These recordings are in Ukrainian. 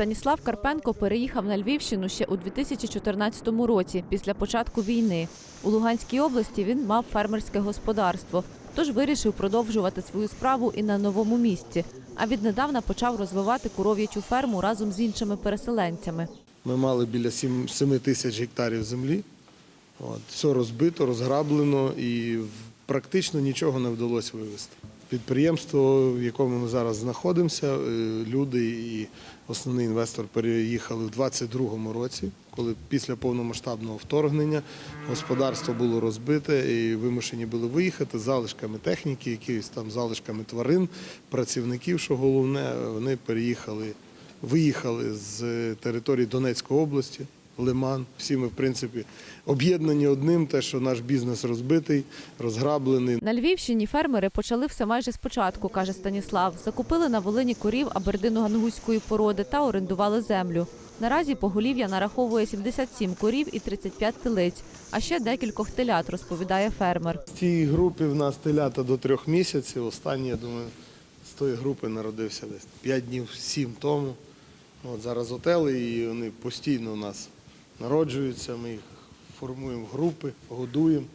Станіслав Карпенко переїхав на Львівщину ще у 2014 році, після початку війни. У Луганській області він мав фермерське господарство, тож вирішив продовжувати свою справу і на новому місці. А віднедавна почав розвивати коров'ячу ферму разом з іншими переселенцями. Ми мали біля 7, 7 тисяч гектарів землі. От, все розбито, розграблено і практично нічого не вдалося вивезти. Підприємство, в якому ми зараз знаходимося, е, люди і основний інвестор переїхали в 2022 році, коли після повномасштабного вторгнення господарство було розбите і вимушені були виїхати з залишками техніки, якимись там залишками тварин, працівників, що головне, вони переїхали виїхали з території Донецької області, Лиман. Всі ми, в принципі, об'єднані одним, те, що наш бізнес розбитий, розграблений. На Львівщині фермери почали все майже спочатку, каже Станіслав. Закупили на Волині корів абердино-гангутської породи та орендували землю. Наразі поголів'я нараховує 77 корів і 35 телиць, а ще декількох телят, розповідає фермер. В цій групі в нас телята до трьох місяців. Останній, я думаю, з тої групи народився десь 5 днів, 7 тому. От зараз отели, і вони постійно у нас народжуються. Ми їх формуємо в групи, годуємо,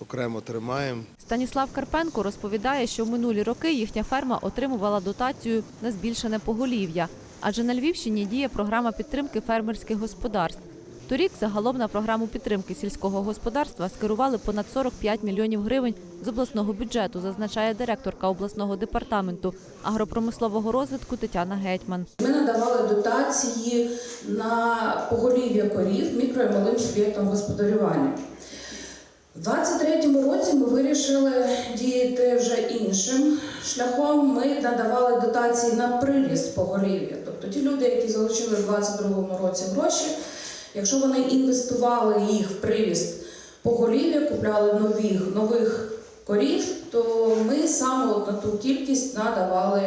окремо тримаємо. Станіслав Карпенко розповідає, що в минулі роки їхня ферма отримувала дотацію на збільшене поголів'я, адже на Львівщині діє програма підтримки фермерських господарств. Торік загалом на програму підтримки сільського господарства скерували понад 45 мільйонів гривень з обласного бюджету, зазначає директорка обласного департаменту агропромислового розвитку Тетяна Гетьман. Ми надавали дотації на поголів'я корів мікро і малим суб'єктам господарювання. У 2023 році ми вирішили діяти вже іншим шляхом. Ми надавали дотації на приріст поголів'я. Тобто ті люди, які залучили в 2022 році гроші, якщо вони інвестували їх в приріст поголів'я, купляли нових, нових корів, то ми саме на ту кількість надавали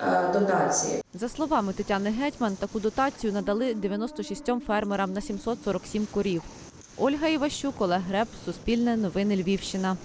е, дотації. За словами Тетяни Гетьман, таку дотацію надали 96 фермерам на 747 корів. Ольга Іващук, Олег Греб, Суспільне, Новини Львівщина.